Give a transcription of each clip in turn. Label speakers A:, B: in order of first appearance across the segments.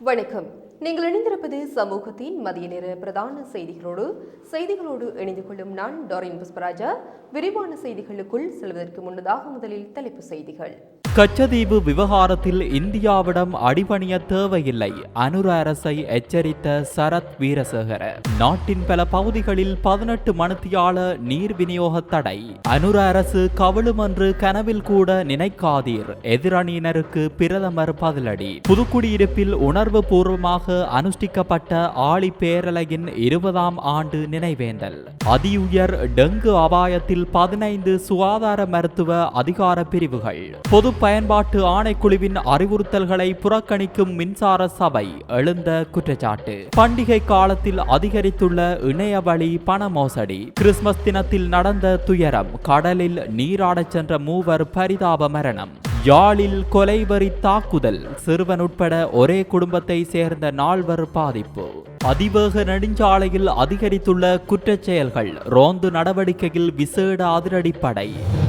A: வணக்கம். நீங்கள் இணைந்திருப்பது சமூகத்தின் மதிய நேர பிரதான செய்திகளோடு. செய்திகளோடு இணைந்து கொள்ளும் நான் டாரின் புஷ்பராஜா. விரிவான செய்திகளுக்குள் செல்வதற்கு முன்னதாக முதலில் தலைப்பு செய்திகள்.
B: கச்சதீவு விவகாரத்தில் இந்தியாவிடம் அடிபணிய தேவையில்லை. அனுர அரசை எச்சரித்த சரத் வீரசேகர. நாட்டின் பல பகுதிகளில் பதினெட்டு மணித்தியால நீர் விநியோக தடை. அனுர அரசு கவிழும் என்று கனவில் கூட நினைக்காதீர். எதிரணியினருக்கு பிரதமர் பதிலடி. புதுக்குடியிருப்பில் உணர்வு பூர்வமாக அனுஷ்டிக்கப்பட்ட ஆழி பேரலையின் இருபதாம் ஆண்டு நினைவேந்தல். அதியுயர் டெங்கு அபாயத்தில் பதினைந்து சுகாதார மருத்துவ அதிகார பிரிவுகள். பொது பயன்பாட்டு ஆணைக்குழுவின் அறிவுறுத்தல்களை புறக்கணிக்கும் மின்சார சபை எழுந்த குற்றச்சாட்டு. பண்டிகை காலத்தில் அதிகரித்துள்ள இணையவழி பண மோசடி. கிறிஸ்துமஸ் தினத்தில் நடந்த துயரம் கடலில் நீராடச் சென்ற மூவர் பரிதாப மரணம். யாழில் கொலைவரி தாக்குதல். சிறுவன் உட்பட ஒரே குடும்பத்தை சேர்ந்த நால்வர் பாதிப்பு. அதிவேக நெடுஞ்சாலையில் அதிகரித்துள்ள குற்றச் செயல்கள் ரோந்து நடவடிக்கையில் விசேட அதிரடிப்படை.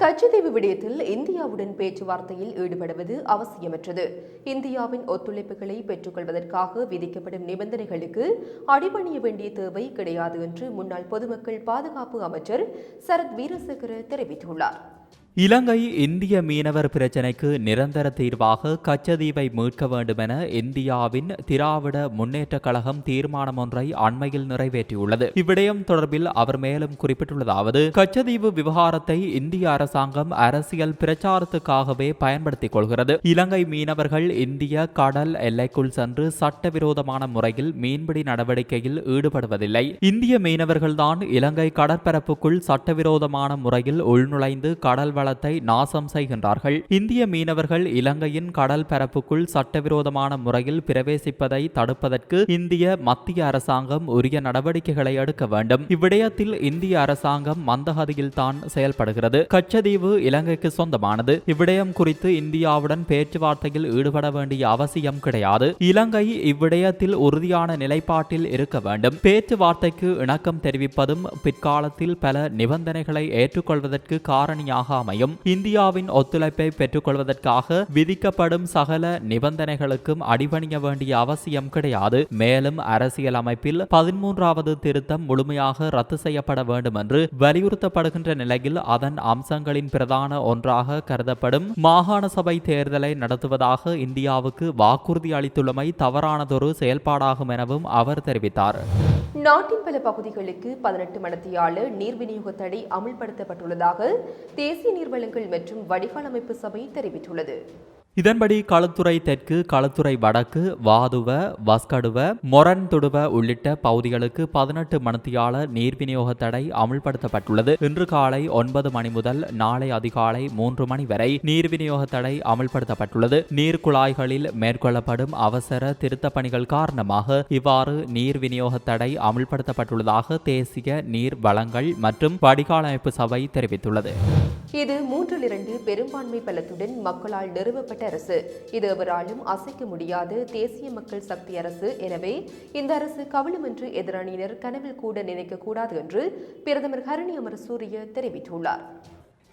A: கச்சத்தீவு விடயத்தில் இந்தியாவுடன் பேச்சுவார்த்தையில் ஈடுபடுவது அவசியமற்றது. இந்தியாவின் ஒத்துழைப்புகளை பெற்றுக்கொள்வதற்காக விதிக்கப்படும் நிபந்தனைகளுக்கு அடிபணிய வேண்டிய தேவை கிடையாது என்று முன்னாள் பொதுமக்கள் பாதுகாப்பு அமைச்சர் சரத் வீரசேகர தெரிவித்துள்ளார்.
B: இலங்கை இந்திய மீனவர் பிரச்சினைக்கு நிரந்தர தீர்வாக கச்சதீவை மீட்க வேண்டுமென இந்தியாவின் திராவிட முன்னேற்றக் கழகம் தீர்மானம் ஒன்றை அண்மையில் நிறைவேற்றியுள்ளது. இவ்விடயம் தொடர்பில் அவர் மேலும் குறிப்பிட்டுள்ளதாவது கச்சதீவு விவகாரத்தை இந்திய அரசாங்கம் அரசியல் பிரச்சாரத்துக்காகவே பயன்படுத்திக் கொள்கிறது. இலங்கை மீனவர்கள் இந்திய கடல் எல்லைக்குள் சென்று சட்டவிரோதமான முறையில் மீன்பிடி நடவடிக்கையில் ஈடுபடுவதில்லை. இந்திய மீனவர்கள்தான் இலங்கை கடற்பரப்புக்குள் சட்டவிரோதமான முறையில் உள்நுழைந்து கடல் வளத்தை நாசம் செய்கின்றார்கள். இந்திய மீனவர்கள் இலங்கையின் கடல் பரப்புக்குள் சட்டவிரோதமான முறையில் பிரவேசிப்பதை தடுப்பதற்கு இந்திய மத்திய அரசாங்கம் உரிய நடவடிக்கைகளை எடுக்க வேண்டும். இவ்விடயத்தில் இந்திய அரசாங்கம் மந்தகதியில் தான் செயல்படுகிறது. கச்சதீவு இலங்கைக்கு சொந்தமானது. இவ்விடயம் குறித்து இந்தியாவுடன் பேச்சுவார்த்தையில் ஈடுபட வேண்டிய அவசியம் கிடையாது. இலங்கை இவ்விடயத்தில் உறுதியான நிலைப்பாட்டில் இருக்க வேண்டும். பேச்சுவார்த்தைக்கு இணக்கம் தெரிவிப்பதும் பிற்காலத்தில் பல நிபந்தனைகளை ஏற்றுக்கொள்வதற்கு காரணியாக அமையும் இந்தியாவின் ஒத்துழைப்பை பெற்றுக்கொள்வதற்காக விதிக்கப்படும் சகல நிபந்தனைகளுக்கும் அடிபணிய வேண்டிய அவசியம் கிடையாது. மேலும் அரசியல் அமைப்பில் பதிமூன்றாவது திருத்தம் முழுமையாக ரத்து செய்யப்பட வேண்டும் என்று வலியுறுத்தப்படுகின்ற நிலையில் அதன் அம்சங்களின் பிரதான ஒன்றாக கருதப்படும் மாகாண சபை தேர்தலை நடத்துவதாக இந்தியாவுக்கு வாக்குறுதி அளித்துள்ளமை தவறானதொரு செயல்பாடாகும் எனவும் அவர் தெரிவித்தார்.
A: நாட்டின் பல பகுதிகளுக்கு பதினெட்டு மணத்தியால நீர் விநியோக தடை அமுல்படுத்தப்பட்டுள்ளதாக தேசிய நீர்வளங்கள் மற்றும் வடிகால் அமைப்பு சபை தெரிவித்துள்ளது.
B: இதன்படி களத்துறை தெற்கு களத்துறை வடக்கு வாதுவ வஸ்கடுவ மொரன்துடுவ உள்ளிட்ட பகுதிகளுக்கு பதினெட்டு மணித்தியால நீர் விநியோக தடை அமுல்படுத்தப்பட்டுள்ளது. இன்று காலை ஒன்பது மணி முதல் நாளை அதிகாலை மூன்று மணி வரை நீர் விநியோக தடை அமுல்படுத்தப்பட்டுள்ளது. நீர் குழாய்களில் மேற்கொள்ளப்படும் அவசர திருத்தப் பணிகள் காரணமாக இவ்வாறு நீர் விநியோக தடை அமுல்படுத்தப்பட்டுள்ளதாக தேசிய நீர் வளங்கள் மற்றும் வடிகால் அமைப்பு சபை தெரிவித்துள்ளது.
A: இது மூன்றில் இரண்டு பெரும்பான்மை பலத்துடன் மக்களால் நிறுவப்பட்ட அரசு. இது எவராலும் அசைக்க முடியாத. தேசிய மக்கள் சக்தி அரசு. எனவே இந்த அரசு கவலும் என்று எதிரணியினர் கனவில் கூட நினைக்க கூடாது என்று பிரதமர் ஹரணி அமரசூரிய தெரிவித்துள்ளார்.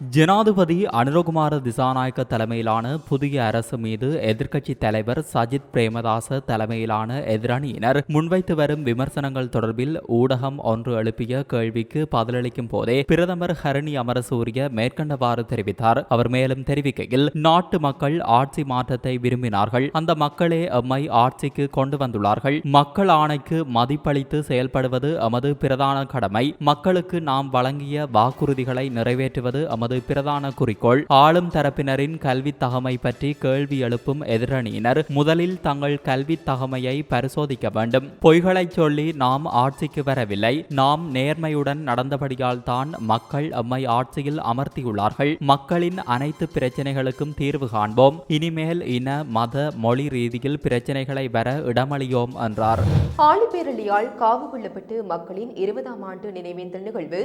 B: ஜனாதிபதி அனுரகுமார திசாநாயக்க தலைமையிலான புதிய அரசு மீது எதிர்க்கட்சி தலைவர் சஜித் பிரேமதாச தலைமையிலான எதிரணியினர் முன்வைத்து வரும் விமர்சனங்கள் தொடர்பில் ஊடகம் ஒன்று எழுப்பிய கேள்விக்கு பதிலளிக்கும் போதே பிரதமர் ஹரணி அமரசூரிய மேற்கண்டவாறு தெரிவித்தார். அவர் மேலும் தெரிவிக்கையில் நாட்டு மக்கள் ஆட்சி மாற்றத்தை விரும்பினார்கள். அந்த மக்களே எம்மை ஆட்சிக்கு கொண்டு வந்துள்ளார்கள். மக்கள் ஆணைக்கு மதிப்பளித்து செயல்படுவது எமது பிரதான கடமை. மக்களுக்கு நாம் வழங்கிய வாக்குறுதிகளை நிறைவேற்றுவது எமது எமது பிரதான குறிக்கோள் ஆளும் தரப்பினரின் கல்வி தகமை பற்றி கேள்வி எழுப்பும் எதிரணியினர் முதலில் தங்கள் கல்வி தகமையை பரிசோதிக்க வேண்டும். பொய்களை சொல்லி நாம் ஆட்சிக்கு வரவில்லை. நாம் நேர்மையுடன் நடந்தபடியால் தான் மக்கள் எம்மை ஆட்சியில் அமர்த்தியுள்ளார்கள். மக்களின் அனைத்து பிரச்சனைகளுக்கும் தீர்வு காண்போம். இனிமேல் இன மத மொழி ரீதியில் பிரச்சனைகளை வர இடமளியோம் என்றார்.
A: ஆழிப்பேரலியால் காவு கொள்ளப்பட்டு மக்களின் இருபதாம் ஆண்டு நினைவேந்தல் நிகழ்வு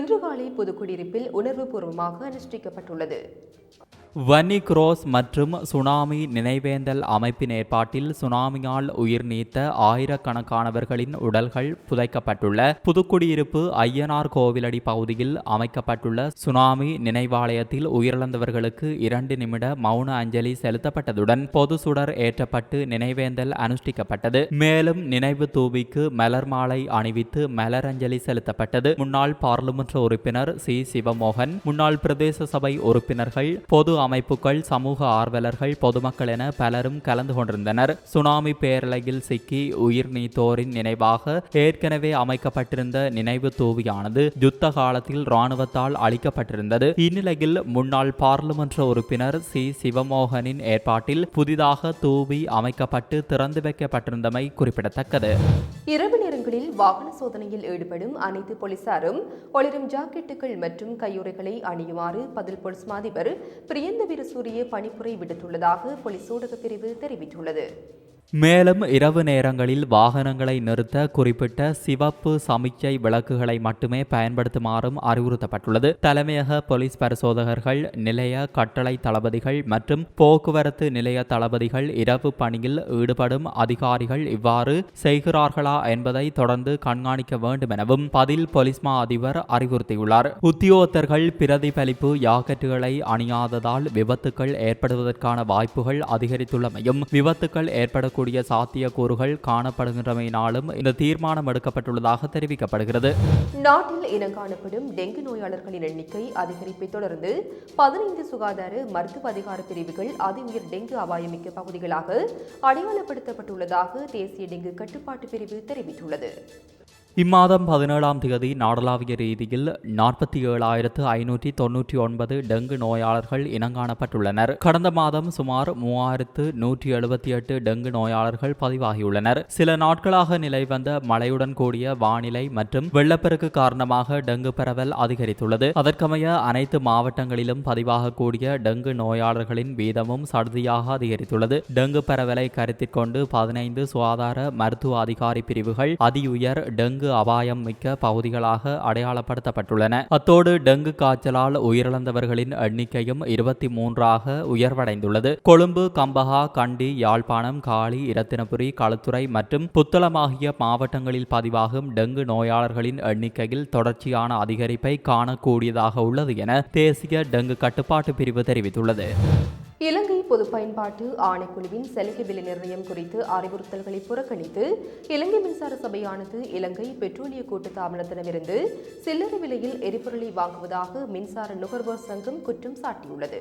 A: இன்று காலை புதுக்குடியிருப்பில் உணர்வுபூர்வமாக அனுஷ்டிக்கப்பட்டுள்ளது.
B: வன்னி குரோஸ் மற்றும் சுனாமி நினைவேந்தல் அமைப்பின் ஏற்பாட்டில் சுனாமியால் உயிர் நீத்த ஆயிரக்கணக்கானவர்களின் உடல்கள் புதைக்கப்பட்டுள்ள புதுக்குடியிருப்பு ஐயனார் கோவிலடி பகுதியில் அமைக்கப்பட்டுள்ள சுனாமி நினைவாலயத்தில் உயிரிழந்தவர்களுக்கு இரண்டு நிமிட மௌன அஞ்சலி செலுத்தப்பட்டதுடன் பொது சுடர் ஏற்றப்பட்டு நினைவேந்தல் அனுஷ்டிக்கப்பட்டது. மேலும் நினைவு தூவிக்கு மலர் மாலை அணிவித்து மலரஞ்சலி செலுத்தப்பட்டது. முன்னாள் பாராளுமன்ற உறுப்பினர் சி. சிவமோகன் முன்னாள் பிரதேச சபை உறுப்பினர்கள் பொது அமைப்புகள் சமூக ஆர்வலர்கள் பொதுமக்கள் என பலரும் கலந்து கொண்டிருந்தனர். சுனாமி பேரலையில் சிக்கி உயிர் நீத்தோரின் நினைவாக ஏற்கனவே அமைக்கப்பட்டிருந்த நினைவு தூவியானது யுத்த காலத்தில் இராணுவத்தால் அளிக்கப்பட்டிருந்தது இந்நிலையில் முன்னாள் பாராளுமன்ற உறுப்பினர் சி. சிவமோகனின் ஏற்பாட்டில் புதிதாக தூவி அமைக்கப்பட்டு திறந்து வைக்கப்பட்டிருந்தமை குறிப்பிடத்தக்கது.
A: இரவு நேரங்களில் வாகன சோதனையில் ஈடுபடும் அனைத்து போலீசாரும் ஒளிரும் ஜாக்கெட்டுகள் மற்றும் கையுறைகளை அணியுமாறு பதில் போலீஸ் மாதிபர் பிரியந்த வீரசூரிய பணிப்புரை விடுத்துள்ளதாக போலீஸ் ஊடகப் பிரிவு தெரிவித்துள்ளது.
B: மேலும் இரவு நேரங்களில் வாகனங்களை நிறுத்த குறிப்பிட்ட சிவப்பு சமிச்சை விளக்குகளை மட்டுமே பயன்படுத்துமாறும் அறிவுறுத்தப்பட்டுள்ளது. தலைமையக போலீஸ் பரிசோதகர்கள் நிலைய கட்டளை தளபதிகள் மற்றும் போக்குவரத்து நிலைய தளபதிகள் இரவு பணியில் ஈடுபடும் அதிகாரிகள் இவ்வாறு செய்கிறார்களா என்பதை தொடர்ந்து கண்காணிக்க வேண்டும் எனவும் பதில் போலீஸ் மா அதிபர் அறிவுறுத்தியுள்ளார். உத்தியோகத்தர்கள் பிரதிபலிப்பு யாக்கெட்டுகளை அணியாததால் விபத்துக்கள் ஏற்படுவதற்கான வாய்ப்புகள் அதிகரித்துள்ளமையும் விபத்துக்கள் ஏற்படக்கூடிய சாத்தியக்கூறுகள் காணப்படுகின்றமையினாலும் இந்த தீர்மானம் எடுக்கப்பட்டுள்ளதாக தெரிவிக்கப்படுகிறது.
A: நாட்டில் இன காணப்படும் டெங்கு நோயாளர்களின் எண்ணிக்கை அதிகரிப்பை தொடர்ந்து பதினைந்து சுகாதார மருத்துவ அதிகார பிரிவுகள் அதி உயர் டெங்கு அபாயமிக்க பகுதிகளாக அடையாளப்படுத்தப்பட்டுள்ளதாக தேசிய டெங்கு கட்டுப்பாட்டு பிரிவு தெரிவித்துள்ளது.
B: இம்மாதம் பதினேழாம் தேதி நாடளாவிய ரீதியில் நாற்பத்தி ஏழாயிரத்து ஐநூற்றி தொன்னூற்றி ஒன்பது டெங்கு நோயாளர்கள் இனங்காணப்பட்டுள்ளனர். கடந்த மாதம் சுமார் மூவாயிரத்து நூற்றி எழுபத்தி எட்டு டெங்கு நோயாளர்கள் பதிவாகியுள்ளனர். சில நாட்களாக நிலை வந்த மழையுடன் கூடிய வானிலை மற்றும் வெள்ளப்பெருக்கு காரணமாக டெங்கு பரவல் அதிகரித்துள்ளது. அதற்கமைய அனைத்து மாவட்டங்களிலும் பதிவாகக்கூடிய டெங்கு நோயாளர்களின் வீதமும் சடுதியாக அதிகரித்துள்ளது. டெங்கு பரவலை கருத்தில் கொண்டு பதினைந்து சுகாதார மருத்துவ அதிகாரி பிரிவுகள் அதியுயர் டெங்கு அபாயம் மிக்க பகுதிகளாக அடையாளப்படுத்தப்பட்டுள்ளன. அத்தோடு டெங்கு காய்ச்சலால் உயிரிழந்தவர்களின் எண்ணிக்கையும் இருபத்தி மூன்றாக உயர்வடைந்துள்ளது. கொழும்பு கம்பஹா கண்டி யாழ்ப்பாணம் காளி இரத்தினபுரி களுத்துறை மற்றும் புத்தளம் ஆகிய மாவட்டங்களில் பதிவாகும் டெங்கு நோயாளர்களின் எண்ணிக்கையில் தொடர்ச்சியான அதிகரிப்பை காணக்கூடியதாக உள்ளது என தேசிய டெங்கு கட்டுப்பாட்டு பிரிவு தெரிவித்துள்ளது.
A: இலங்கை பொது பயன்பாட்டு ஆணைக்குழுவின் சலுகை விலை நிர்ணயம் குறித்து அறிவுறுத்தல்களை புறக்கணித்து இலங்கை மின்சார சபையானது இலங்கை பெட்ரோலிய கூட்டு தாபனத்திடமிருந்து சில்லறை விலையில் எரிபொருளை வாங்குவதாக மின்சார நுகர்வோர் சங்கம் குற்றம் சாட்டியுள்ளது.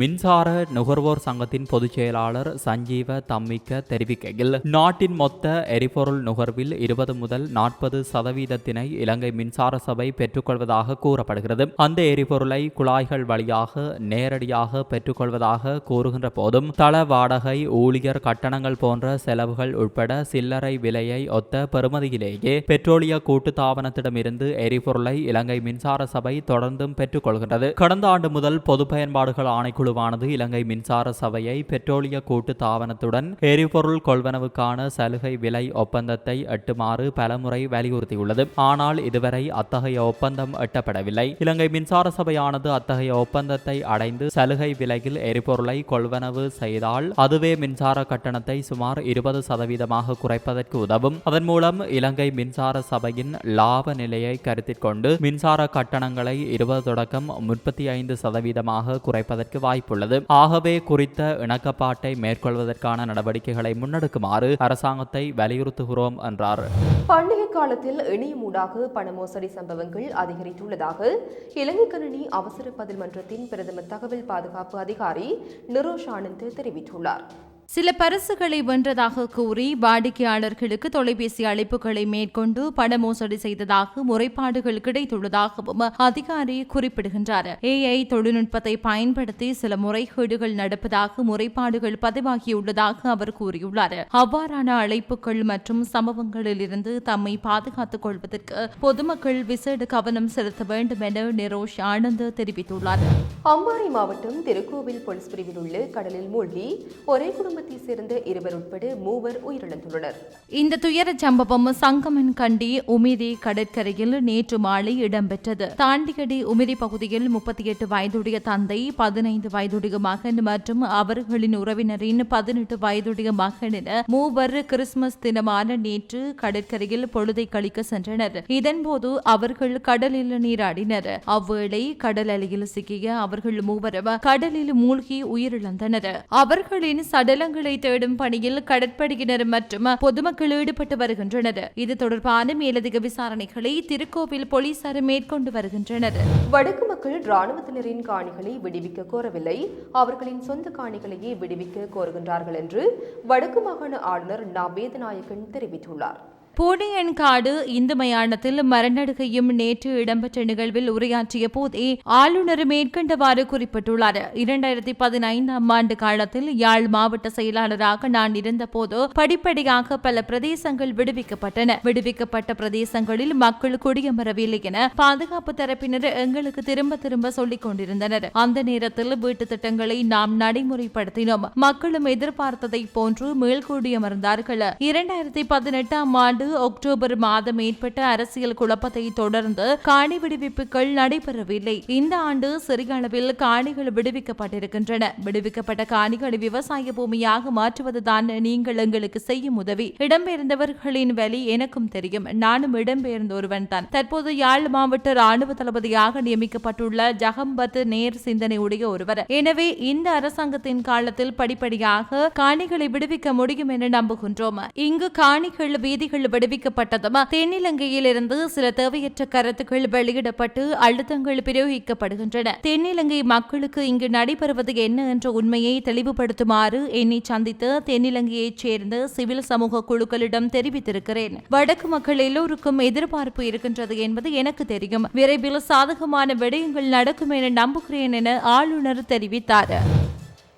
B: மின்சார நுகர்வோர் சங்கத்தின் பொதுச் செயலாளர் சஞ்சீவ தம்மிக்க தெரிவிக்கையில் நாட்டின் மொத்த எரிபொருள் நுகர்வில் இருபது முதல் நாற்பது சதவீதத்தினை இலங்கை மின்சார சபை பெற்றுக்கொள்வதாக கூறப்படுகிறது. அந்த எரிபொருளை குழாய்கள் வழியாக நேரடியாக பெற்றுக்கொள்வதாக கூறுகின்ற போதும் தள வாடகை ஊழியர் கட்டணங்கள் போன்ற செலவுகள் உட்பட சில்லறை விலையை ஒத்த பெறுமதியிலேயே பெட்ரோலிய கூட்டுத்தாபனத்திடமிருந்து எரிபொருளை இலங்கை மின்சார சபை தொடர்ந்தும் பெற்றுக்கொள்கின்றது. கடந்த ஆண்டு முதல் பொது பயன்பாடுகள் குழுவானது இலங்கை மின்சார சபையை பெட்ரோலிய கூட்டு தாபனத்துடன் எரிபொருள் கொள்வனவுக்கான சலுகை விலை ஒப்பந்தத்தை எட்டுமாறு பலமுறை வலியுறுத்தியுள்ளது. ஆனால் இதுவரை அத்தகைய ஒப்பந்தம் எட்டப்படவில்லை. இலங்கை மின்சார சபையானது அத்தகைய ஒப்பந்தத்தை அடைந்து சலுகை விலையில் எரிபொருளை கொள்வனவு செய்தால் அதுவே மின்சார கட்டணத்தை சுமார் இருபது சதவீதமாக குறைப்பதற்கு உதவும். அதன் மூலம் இலங்கை மின்சார சபையின் லாப நிலையை கருத்தில் கொண்டு மின்சார கட்டணங்களை இருபது தொடக்கம் முப்பத்தி ஐந்து சதவீதமாக குறைப்பதற்கு வாய்ப்புள்ளது. ஆகவே குறித்த இணக்கப்பாட்டை மேற்கொள்வதற்கான நடவடிக்கைகளை முன்னெடுக்குமாறு அரசாங்கத்தை வலியுறுத்துகிறோம் என்றார்.
A: பண்டிகை காலத்தில் இணையமூடாக பண மோசடி சம்பவங்கள் அதிகரித்துள்ளதாக இலங்கை கணினி அவசர பதில் மன்றத்தின் பிரதம தகவல் பாதுகாப்பு அதிகாரி நிரோஷ் ஆனந்த் தெரிவித்துள்ளார்.
C: சில பரிசுகளை வென்றதாக கூறி வாடிக்கையாளர்களுக்கு தொலைபேசி அழைப்புகளை மேற்கொண்டு பண மோசடி செய்ததாக முறைப்பாடுகள் கிடைத்துள்ளதாகவும் அதிகாரி குறிப்பிடுகின்றார். ஏஐ தொழில்நுட்பத்தை பயன்படுத்தி சில முறைகேடுகள் நடப்பதாக முறைப்பாடுகள் பதிவாகியுள்ளதாக அவர் கூறியுள்ளார். அவ்வாறான அழைப்புகள் மற்றும் சம்பவங்களில் இருந்து தம்மை பாதுகாத்துக் கொள்வதற்கு பொதுமக்கள் விசேட கவனம் செலுத்த வேண்டும் என நிரோஷ் ஆனந்த் தெரிவித்துள்ளார்.
A: அம்பாறை மாவட்டம் திருக்கோவில் போலீஸ் பிரிவில் உள்ள கடலில் மூழ்கி ஒரே குடும்பத்தை சேர்ந்த இருவர் உட்பட மூவர் உயிரிழந்துள்ளனர்.
C: இந்த துயர சம்பவம் சங்கமன் கண்டி உமிதி கடற்கரையில் நேற்று மாலை இடம்பெற்றது. தாண்டியடி உமிதி பகுதியில் முப்பத்தி எட்டு வயதுடைய தந்தை பதினைந்து வயதுடைய மகன் மற்றும் அவர்களின் உறவினரின் பதினெட்டு வயதுடைய மகன் என மூவர் கிறிஸ்துமஸ் தினமான நேற்று கடற்கரையில் பொழுதை கழிக்க சென்றனர். இதன்போது அவர்கள் கடலில் நீராடினர். அவ்வேளை கடல் அலையில் சிக்கிய அவர்கள் மூவரும் கடலில் மூழ்கி உயிரிழந்தனர். அவர்களின் சடல சடலங்களை தேடும் பணியில் கடற்படையினர் மற்றும் பொதுமக்கள் ஈடுபட்டு வருகின்றனர். இது தொடர்பான மேலதிக விசாரணைகளை திருக்கோவில் போலீசார் மேற்கொண்டு வருகின்றனர்.
A: வடக்கு மக்கள் இராணுவத்தினரின் காணிகளை விடுவிக்க கோரவில்லை. அவர்களின் சொந்த காணிகளையே விடுவிக்க கோருகின்றார்கள் என்று வடக்கு மாகாண ஆளுநர் நா வேதநாயகன் தெரிவித்துள்ளார்.
C: பூனையன்காடு இந்து மயானத்தில் மரநடுகையும் நேற்று இடம்பெற்ற நிகழ்வில் உரையாற்றிய போதே ஆளுநர் மேற்கண்டவாறு குறிப்பிட்டுள்ளார். இரண்டாயிரத்தி பதினைந்தாம் ஆண்டு காலத்தில் யாழ் மாவட்ட செயலாளராக நான் இருந்தபோது படிப்படியாக பல பிரதேசங்கள் விடுவிக்கப்பட்டன. விடுவிக்கப்பட்ட பிரதேசங்களில் மக்கள் குடியமரவில்லை என பாதுகாப்பு தரப்பினர் எங்களுக்கு திரும்ப திரும்ப சொல்லிக் கொண்டிருந்தனர். அந்த நேரத்தில் வீட்டு திட்டங்களை நாம் நடைமுறைப்படுத்தினோம். மக்களும் எதிர்பார்த்ததை போன்று மேல்கூடியமர்ந்தார்கள். இரண்டாயிரத்தி பதினெட்டாம் ஆண்டு அக்டோபர் மாதம் ஏற்பட்ட அரசியல் குழப்பத்தை தொடர்ந்து காணி விடுவிப்புகள் நடைபெறவில்லை. இந்த ஆண்டு சிறிய அளவில் காணிகள் விடுவிக்கப்பட்டிருக்கின்றன. விடுவிக்கப்பட்ட காணிகளை விவசாய பூமியாக மாற்றுவதுதான் நீங்கள் எங்களுக்கு செய்யும் உதவி. இடம்பெயர்ந்தவர்களின் வழி எனக்கும் தெரியும். நானும் இடம்பெயர்ந்த ஒருவன் தான் தற்போது யாழ் மாவட்ட ராணுவ தளபதியாக நியமிக்கப்பட்டுள்ள ஜகம்பத் நேர் சிந்தனை உடைய ஒருவர். எனவே இந்த அரசாங்கத்தின் காலத்தில் படிப்படியாக காணிகளை விடுவிக்க முடியும் என நம்புகின்றோம். இங்கு காணிகள் வீதிகள் விடுவிக்கப்பட்டதும்? தென்னிலங்கையில் இருந்து சில தேவையற்ற கருத்துக்கள் வெளியிடப்பட்டு அழுத்தங்கள் பிரயோகிக்கப்படுகின்றன. தென்னிலங்கை மக்களுக்கு இங்கு நடைபெறுவது என்ன என்ற உண்மையை தெளிவுபடுத்துமாறு என்னை சந்தித்து தென்னிலங்கையைச் சேர்ந்த சிவில் சமூக குழுக்களிடம் தெரிவித்திருக்கிறேன். வடக்கு மக்கள் எல்லோருக்கும் எதிர்பார்ப்பு இருக்கின்றது என்பது எனக்கு தெரியும். விரைவில் சாதகமான விடயங்கள் நடக்கும் என நம்புகிறேன் என ஆளுநர் தெரிவித்தார்.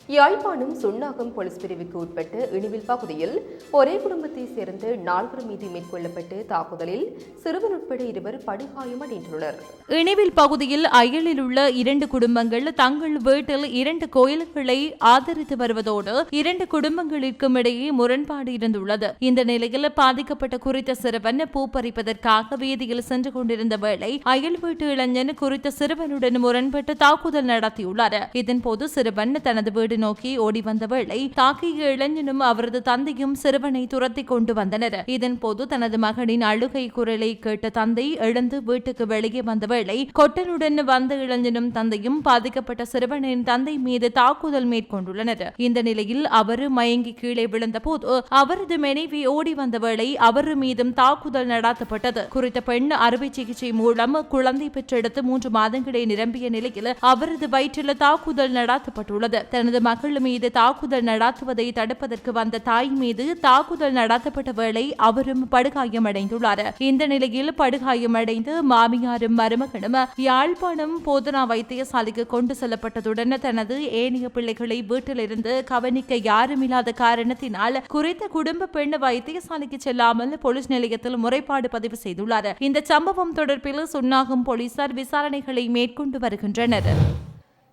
A: யாழ்ப்பாணம் சுண்ணாகம் போலீஸ் பிரிவுக்கு உட்பட்ட இனிவில் பகுதியில் ஒரே குடும்பத்தைச் சேர்ந்த நால்வர் மீது மேற்கொள்ளப்பட்டு தாக்குதலில் சிறுவன் உட்பட இருவர் படுகாயமடைந்துள்ளனர்
C: இணைவில் பகுதியில் அயலில் உள்ள இரண்டு குடும்பங்கள் தங்கள் வீட்டில் இரண்டு கோயில்களை ஆதரித்து வருவதோடு இரண்டு குடும்பங்களுக்கும் இடையே முரண்பாடு இருந்துள்ளது. இந்த நிலையில் பாதிக்கப்பட்ட குறித்த சிறுவன் பூ பறிப்பதற்காக வீதியில் சென்று கொண்டிருந்த வேளை அயல் வீட்டு இளைஞன் குறித்த சிறுவனுடன் முரண்பட்டு தாக்குதல் நடத்தியுள்ளார். இதன்போது சிறுவன் தனது வீடு வீடு நோக்கி ஓடி வந்த வேளை தாக்கிய இளைஞனும் அவரது தந்தையும் சிறுவனை துரத்தி கொண்டு வந்தனர். இதன் போது தனது மகனின் அழுகை குரலை கேட்ட தந்தை எழுந்து வீட்டுக்கு வெளியே வந்த வேளை கொட்டனுடன் வந்த இளைஞனும் தந்தையும் பாதிக்கப்பட்ட சிறுவனின் தந்தை மீது தாக்குதல் மேற்கொண்டுள்ளனர். இந்த நிலையில் அவர் மயங்கி கீழே விழுந்த போது அவரது மனைவி ஓடி வந்த வேளை அவர் மீதும் தாக்குதல் நடாத்தப்பட்டது. குறித்த பெண் அறுவை சிகிச்சை மூலம் குழந்தை பெற்றெடுத்து மூன்று மாதங்களே நிரம்பிய நிலையில் அவரது வயிற்றில் தாக்குதல் நடாத்தப்பட்டுள்ளது. தனது மகள் மீது தாக்குதல் நடாத்துவதை தடுப்பதற்கு வந்த தாய் மீது தாக்குதல் நடாத்தப்பட்ட வேளை அவரும் படுகாயமடைந்துள்ளார். இந்த நிலையில் படுகாயமடைந்து மாமியாரும் மருமகனும் யாழ்ப்பாணம் போதனா வைத்தியசாலைக்கு கொண்டு செல்லப்பட்டதுடன் தனது ஏனைய பிள்ளைகளை வீட்டிலிருந்து கவனிக்க யாருமில்லாத காரணத்தினால் குறித்த குடும்ப பெண் வைத்தியசாலைக்கு செல்லாமல் போலீஸ் நிலையத்தில் முறைப்பாடு பதிவு செய்துள்ளார். இந்த சம்பவம் தொடர்பில் சுன்னாகம் போலீசார் விசாரணைகளை மேற்கொண்டு வருகின்றனர்.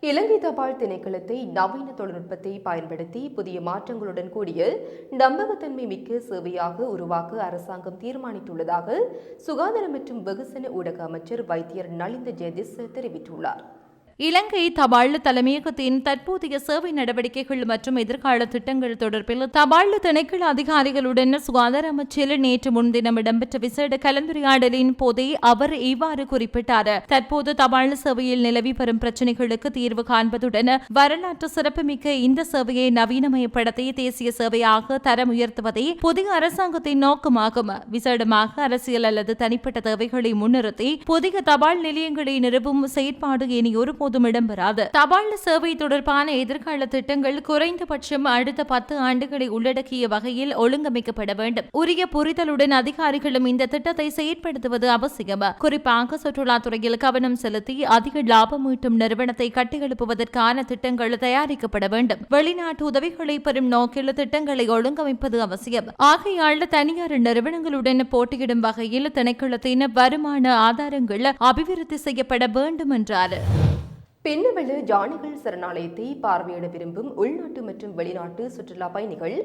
A: இலங்கை தபால் திணைக்களத்தை நவீன தொழில்நுட்பத்தை பயன்படுத்தி புதிய மாற்றங்களுடன் கூடிய நம்பகத்தன்மை மிக்க சேவையாக உருவாக்க அரசாங்கம் தீர்மானித்துள்ளதாக சுகாதார மற்றும் வெகுசன ஊடக அமைச்சர் வைத்தியர் நலிந்த ஜெயதிஸ் தெரிவித்துள்ளார்.
C: இலங்கை தபால் தலைமையகத்தின் தற்போதைய சேவை நடவடிக்கைகள் மற்றும் எதிர்கால திட்டங்கள் தொடர்பில் தபால் திணைக்கள அதிகாரிகளுடன் சுகாதார அமைச்சர் நேற்று முன்தினம் இடம்பெற்ற விசேட கலந்துரையாடலின் போதே அவர் இவ்வாறு குறிப்பிட்டார். தற்போது தபால் சேவையில் நிலவி வரும் பிரச்சினைகளுக்கு தீர்வு காண்பதுடன் வரலாற்று சிறப்புமிக்க இந்த சேவையை நவீனமயப்படுத்தி தேசிய சேவையாக தரம் உயர்த்துவதே புதிய அரசாங்கத்தின் நோக்கமாகும். விசேடமாக அரசியல் அல்லது தனிப்பட்ட தேவைகளை முன்னிறுத்தி புதிய தபால் நிலையங்களை நிறுவும் செயற்பாடு இனி ஒரு ஒருபோதும் இடம்பெறாது. தபால் சேவை தொடர்பான எதிர்கால திட்டங்கள் குறைந்தபட்சம் அடுத்த பத்து ஆண்டுகளை உள்ளடக்கிய வகையில் ஒழுங்கமைக்கப்பட வேண்டும். உரிய புரிதலுடன் அதிகாரிகளும் இந்த திட்டத்தை செயற்படுத்துவது அவசியம். குறிப்பாக சுற்றுலாத்துறையில் கவனம் செலுத்தி அதிக லாபம் ஈட்டும் நிறுவனத்தை கட்டியெழுப்புவதற்கான திட்டங்கள் தயாரிக்கப்பட வேண்டும். வெளிநாட்டு உதவிகளை பெறும் நோக்கில் திட்டங்களை ஒழுங்கமைப்பது அவசியம். ஆகையால் தனியார் நிறுவனங்களுடன் போட்டியிடும் வகையில் திணைக்களத்தின் வருமான ஆதாரங்கள் அபிவிருத்தி செய்யப்பட வேண்டும் என்றார்
A: பின்னவெளு ஜானிகள் சரணாலயத்தை பார்வையிட விரும்பும் உள்நாட்டு மற்றும் வெளிநாட்டு சுற்றுலா பயணிகள்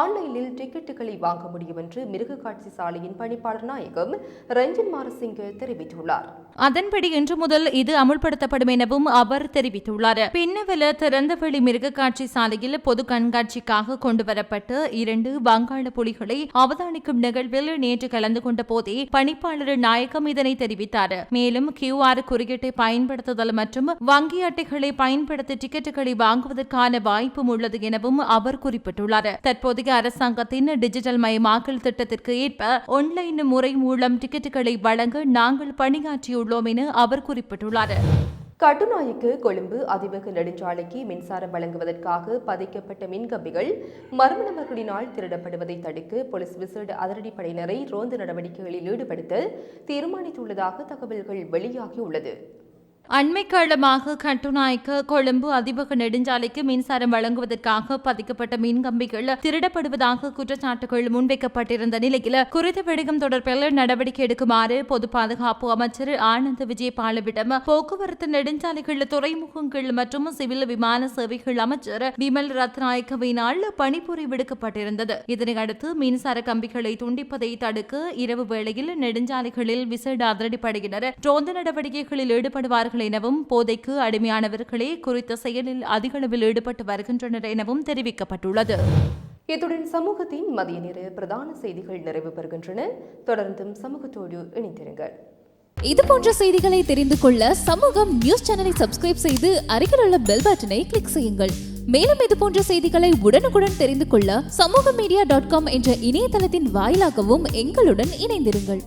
A: ஆன்லைனில் டிக்கெட்டுகளை வாங்க முடியும் என்று மிருகக்காட்சி சாலையின் பணிப்பாளர் நாயகம் ரஞ்சன் மாரசிங்க தெரிவித்துள்ளார்.
C: அதன்படி இன்று முதல் இது அமுல்படுத்தப்படும் எனவும் அவர் தெரிவித்துள்ளார். பின்னவெல திறந்தவெளி மிருகக்காட்சி சாலையில் பொது கண்காட்சிக்காக கொண்டுவரப்பட்டு இரண்டு வங்காள புலிகளை அவதானிக்கும் நிகழ்வில் நேற்று கலந்து கொண்ட போதே பணிப்பாளர் நாயகம் இதனை தெரிவித்தார். மேலும் கியூஆர் குறியீட்டை பயன்படுத்துதல் மற்றும் வங்கி அட்டைகளை பயன்படுத்தி டிக்கெட்டுகளை வாங்குவதற்கான வாய்ப்பும் உள்ளது எனவும் அவர் குறிப்பிட்டுள்ளார். தற்போதைய அரசாங்கத்தின் டிஜிட்டல் மயமாக்கல் திட்டத்திற்கு ஏற்ப ஆன்லைன் முறை மூலம் டிக்கெட்டுகளை வழங்க நாங்கள் பணியாற்றியுள்ளோம் என அவர் குறிப்பிட்டுள்ளார்.
A: கட்டுநாய்க்கு கொழும்பு அதிவேக நெடுஞ்சாலைக்கு மின்சாரம் வழங்குவதற்காக பதிக்கப்பட்ட மின்கம்பிகள் மர்ம நபர்களினால் திருடப்படுவதை தடுக்க போலீஸ் விசேட அதிரடிப்படையினரை ரோந்து நடவடிக்கைகளில் ஈடுபடுத்த தீர்மானித்துள்ளதாக தகவல்கள் வெளியாகியுள்ளது.
C: அண்மை காலமாக கட்டுநாய்க்கு கொழும்பு அதிபக நெடுஞ்சாலைக்கு மின்சாரம் வழங்குவதற்காக பதிக்கப்பட்ட மின்கம்பிகள் திருடப்படுவதாக குற்றச்சாட்டுகள் முன்வைக்கப்பட்டிருந்த நிலையில் குறித்த விடயம் தொடர்பில் நடவடிக்கை எடுக்குமாறு பொது பாதுகாப்பு அமைச்சர் ஆனந்த் விஜயபாலவிடம் போக்குவரத்து நெடுஞ்சாலைகள் துறைமுகங்கள் மற்றும் சிவில் விமான சேவைகள் அமைச்சர் விமல் ரத்நாயக்கவினால் பணிபுரி விடுக்கப்பட்டிருந்தது இதனையடுத்து மின்சார கம்பிகளை துண்டிப்பதை தடுக்க இரவு வேளையில் நெடுஞ்சாலைகளில் விசேட அதிரடிப்படையினர் ரோந்து நடவடிக்கைகளில் ஈடுபடுவார்கள் எனவும் போதைக்கு அடிமையானவர்களே குறித்த செயலில் அதிகளவில் ஈடுபட்டு வருகின்றனர் எனவும் தெரிவிக்கப்பட்டுள்ளது.
A: இத்துடன் சமூகத்தின் மதிய நேர பிரதான செய்திகள் நிறைவு பெறுகின்றன. தொடர்ந்தும் சமூகத்தோடு இணைந்திருங்கள்.
D: இது போன்ற செய்திகளை தெரிந்து கொள்ள சமூகம் நியூஸ் சேனலை சப்ஸ்கிரைப் செய்து அருகில் உள்ள பெல் பட்டனை கிளிக் செய்யுங்கள். மேலும் இது போன்ற செய்திகளை உடனுக்குடன் தெரிந்து கொள்ள சமூக மீடியா டாட் காம் என்ற இணையதளத்தின் வாயிலாகவும் எங்களுடன் இணைந்திருங்கள்.